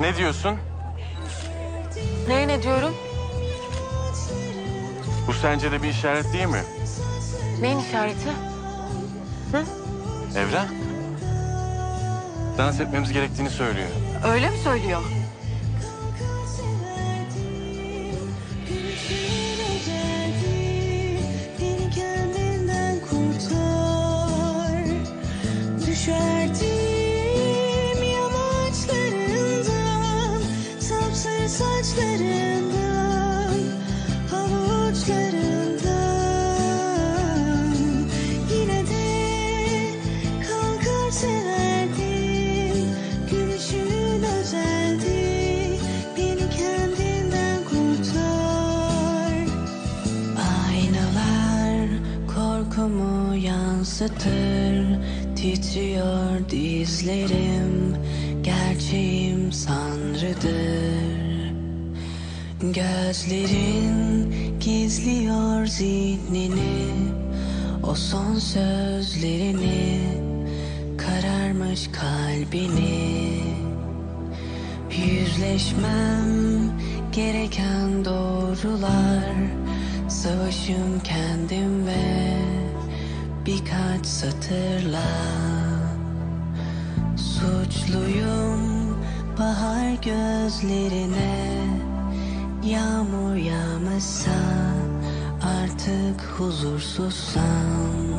Ne diyorsun? Neye ne diyorum? Bu sence de bir işaret değil mi? Neyin işareti? Evren. Dans etmemiz gerektiğini söylüyor. Öyle mi söylüyor? Beni kendinden kurtar Düşerdim korkumu yansıtır Titriyor dizlerim Gerçeğim sanrıdır. Gözlerin gizliyor zihnini O son sözlerini Kararmış kalbini. Yüzleşmem gereken doğrular Savaşım kendim ve birkaç satırla Suçluyum bahar gözlerine. Yağmur yağmasa artık huzursuzsam